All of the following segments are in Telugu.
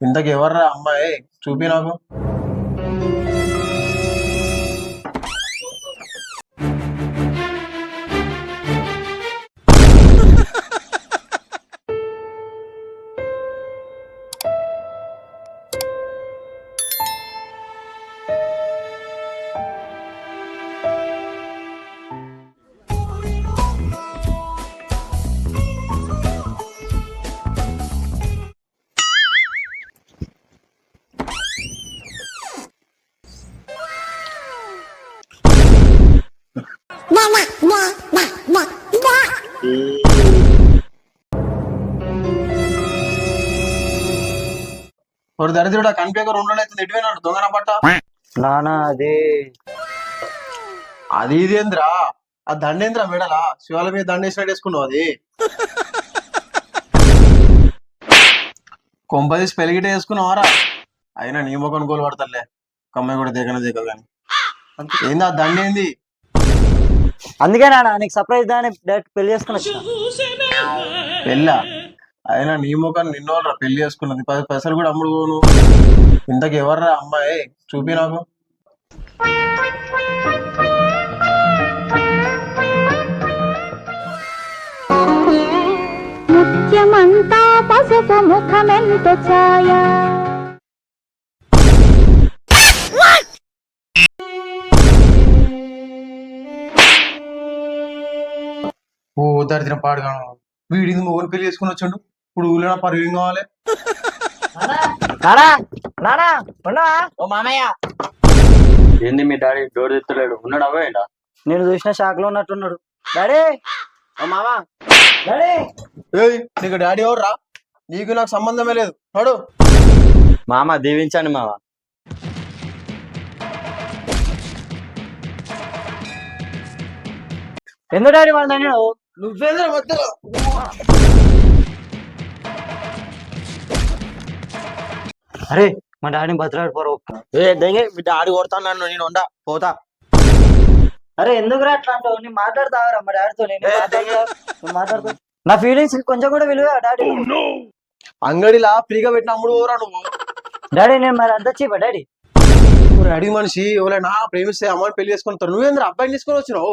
ఇంతకు ఎవర్రా అమ్మాయి? చూపి నాకు. ఒక దరిద్రుడు కనిపించక రెండు రోజులు అవుతుంది. ఎటువైనాడు దొంగన పట్ట. నానా అదే. అది ఇదేంద్రా ఆ దండేంద్రా మెడలా? శివాల మీద దండ వేసినట్టు వేసుకున్నావు అది. కొంపదీసి పెరిగిట వేసుకున్నావారా అయినా నీ మొక్కను గోలు పడతలే ఒక అమ్మాయి కూడా దిగన దిగ కానీ. ఏంది ఆ దండ ఏంది? అందుకే నాన్న నీకు సర్ప్రైజ్ దాని డైరెక్ట్ పెళ్ళి చేసుకుని వచ్చిన పెళ్ళ? అయినా నీ మొక్కను నిన్నోళ్ళరా పెళ్ళి చేసుకున్నది. పది పైసలు కూడా అమ్ముడు పోను. ఇంతకు ఎవర్రా అమ్మాయి? చూపి నాకు. ముత్యమంతా పసుపు ముఖమెంత ఛాయ? దరిద్ర పాడుగాను. వీడిని మొగలు పెళ్ళి చేసుకుని వచ్చాడు. ఇప్పుడు ఊళ్ళో పరువు ఏం కావాలి ఓ మామయ్య. ఏంది మీ డాడీ డోర్ తెత్తలేడు ఉన్నాడు అవ్వేయండా నేను చూసిన షాక్లో ఉన్నట్టున్నాడు. డాడీ! ఓ మామ. డాడీ! ఏయ్ నీకు డాడీ ఎవర్రా? నీకు నాకు సంబంధమే లేదు. నడు. మామ దీవించండి మామ. ఎందుకు డాడీ వాళ్ళు నేను నువ్వేంద్ర మధ్యలో? అరే మా డాడీని బతిలాడు పోరు. ఏ దెంగే మీ డాడీ కొడతాను నన్ను నేను ఉండా పోతా. అరే ఎందుకు అట్లా అంటావు నేను మాట్లాడతావరా మా డాడీతో? నేను మాట్లాడతా నా ఫీలింగ్స్ కొంచెం కూడా విలువ డాడీ. అంగడిలా ఫ్రీగా పెట్టిన అమ్ముడు పోరా నువ్వు? డాడీ నేను మరి అంత చీపా డాడీ? అడిగి మనిషి ఎవరైనా ప్రేమిస్తే అమ్మాయిని పెళ్ళి చేసుకుంటారు నువ్వేంద్ర అబ్బాయిని తీసుకొని వచ్చినావు?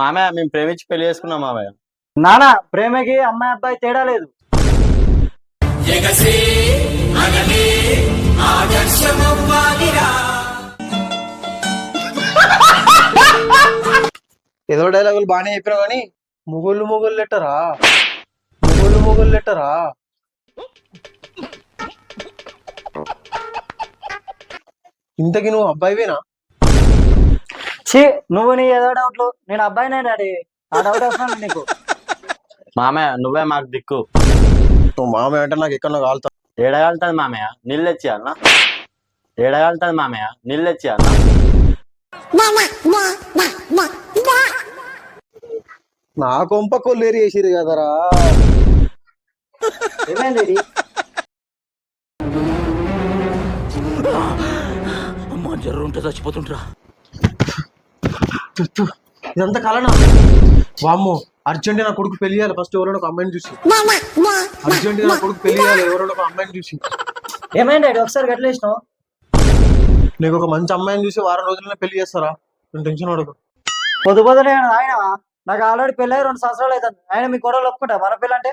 మామయ్య మేము ప్రేమించి పెళ్ళి చేసుకున్నాం మామయ్య. నానా ప్రేమకి అమ్మాయి అబ్బాయి తేడా లేదు. ఏదో డైలాగులు బాగానే చెప్పినావు కానీ మొగోళ్ళు మొగోళ్ళు లెట్టరా? మొగోళ్ళు మొగోళ్ళు లెట్టరా? ఇంతకి నువ్వు అబ్బాయివేనా? ఛీ నువ్వు నీ ఏదో డౌట్లు. నేను అబ్బాయినే డాడీ. ఆ డౌట్ వస్తున్నాను నీకు. మామయ్య నువ్వే మాకు దిక్కు. నువ్వు మామ అంటే నాకు ఎక్కడ కాలుతా. ఏడగలుగుతుంది మామయ్య నీళ్ళు తెచ్చి అన్న? ఏడగలుగుతుంది మామయ్య నీళ్ళు తెచ్చి అన్న? నా కొంప కొల్లేరు చేసిరు కదరా. ఏమైంది ఇది? ఇదంతా కలనా? వామ్మో అర్జెంట్ నా కొడుకు పెళ్ళి చేయాలి ఫస్ట్ ఎవరైనా ఒక అమ్మాయిని చూసి. అర్జెంట్ నా కొడుకు పెళ్ళి చేయాలి ఎవరైనా ఒక అమ్మాయిని చూసి. ఏమైంది డాడీ? ఒకసారి గట్ల వేసినావు నీకు ఒక మంచి అమ్మాయిని చూసి వారం రోజుల్లో పెళ్ళి చేస్తారా? నేను టెన్షన్ పడకు. పొద్దు పొద్దునే ఆయన నాకు ఆల్రెడీ పెళ్ళి రెండు సంవత్సరాలు అవుతుంది. ఆయన మీ గొడవలు ఒప్పుకుంటా? మన పిల్ల అంటే?